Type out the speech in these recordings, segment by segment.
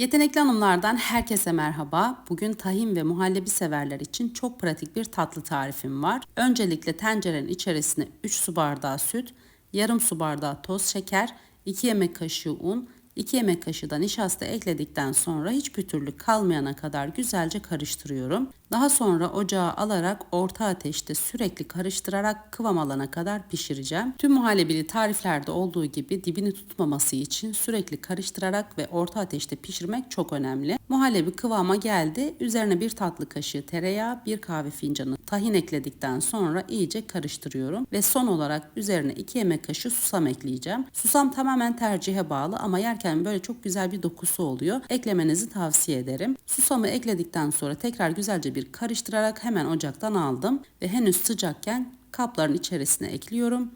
Yetenekli hanımlardan herkese merhaba. Bugün tahin ve muhallebi severler için çok pratik bir tatlı tarifim var. Öncelikle tencerenin içerisine 3 su bardağı süt, yarım su bardağı toz şeker, 2 yemek kaşığı un, 2 yemek kaşığı da nişasta ekledikten sonra hiç pütürlük kalmayana kadar güzelce karıştırıyorum. Daha sonra ocağa alarak orta ateşte sürekli karıştırarak kıvam alana kadar pişireceğim. Tüm muhallebili tariflerde olduğu gibi dibini tutmaması için sürekli karıştırarak ve orta ateşte pişirmek çok önemli. Muhallebi kıvama geldi. Üzerine bir tatlı kaşığı tereyağı, bir kahve fincanı tahin ekledikten sonra iyice karıştırıyorum. Ve son olarak üzerine 2 yemek kaşığı susam ekleyeceğim. Susam tamamen tercihe bağlı ama yerken böyle çok güzel bir dokusu oluyor. Eklemenizi tavsiye ederim. Susamı ekledikten sonra tekrar güzelce bir karıştırarak hemen ocaktan aldım ve henüz sıcakken kapların içerisine ekliyorum.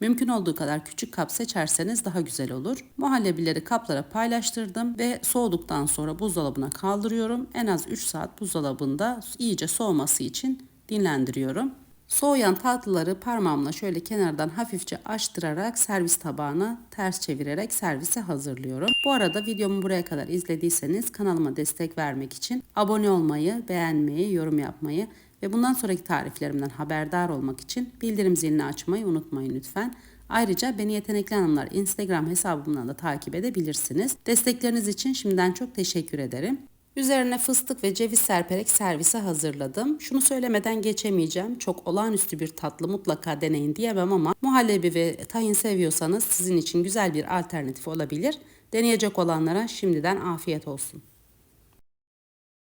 Mümkün olduğu kadar küçük kap seçerseniz daha güzel olur. Muhallebileri kaplara paylaştırdım ve soğuduktan sonra buzdolabına kaldırıyorum. En az 3 saat buzdolabında iyice soğuması için dinlendiriyorum. Soğuyan tatlıları parmağımla şöyle kenardan hafifçe açtırarak servis tabağına ters çevirerek servise hazırlıyorum. Bu arada videomu buraya kadar izlediyseniz kanalıma destek vermek için abone olmayı, beğenmeyi, yorum yapmayı ve bundan sonraki tariflerimden haberdar olmak için bildirim zilini açmayı unutmayın lütfen. Ayrıca Beni Yetenekli Hanımlar Instagram hesabımdan da takip edebilirsiniz. Destekleriniz için şimdiden çok teşekkür ederim. Üzerine fıstık ve ceviz serperek servise hazırladım. Şunu söylemeden geçemeyeceğim. Çok olağanüstü bir tatlı mutlaka deneyin diyemem ama muhallebi ve tahin seviyorsanız sizin için güzel bir alternatif olabilir. Deneyecek olanlara şimdiden afiyet olsun.